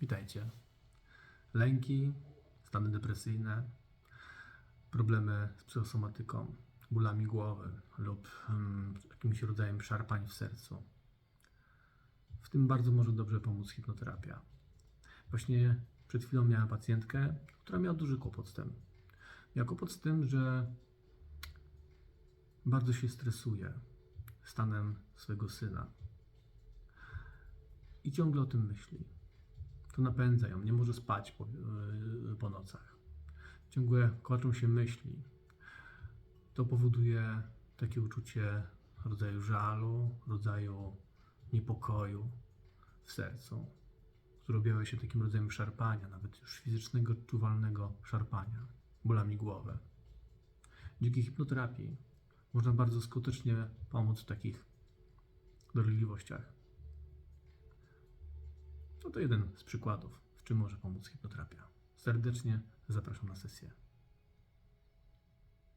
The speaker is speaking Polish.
Witajcie. Lęki, stany depresyjne, problemy z psychosomatyką, bólami głowy lub mm, jakimś rodzajem szarpań w sercu. W tym bardzo może dobrze pomóc hipnoterapia. Właśnie przed chwilą miałem pacjentkę, która miała duży kłopot z tym. Miała kłopot z tym, że bardzo się stresuje stanem swojego syna i ciągle o tym myśli. To napędza ją, nie może spać po, yy, po nocach. Ciągle kołaczą się myśli. To powoduje takie uczucie rodzaju żalu, rodzaju niepokoju w sercu, które objawia się takim rodzajem szarpania, nawet już fizycznego, czuwalnego szarpania, bólami głowy. Dzięki hipnoterapii można bardzo skutecznie pomóc w takich dolegliwościach. No to jeden z przykładów, w czym może pomóc hipnoterapia. Serdecznie zapraszam na sesję.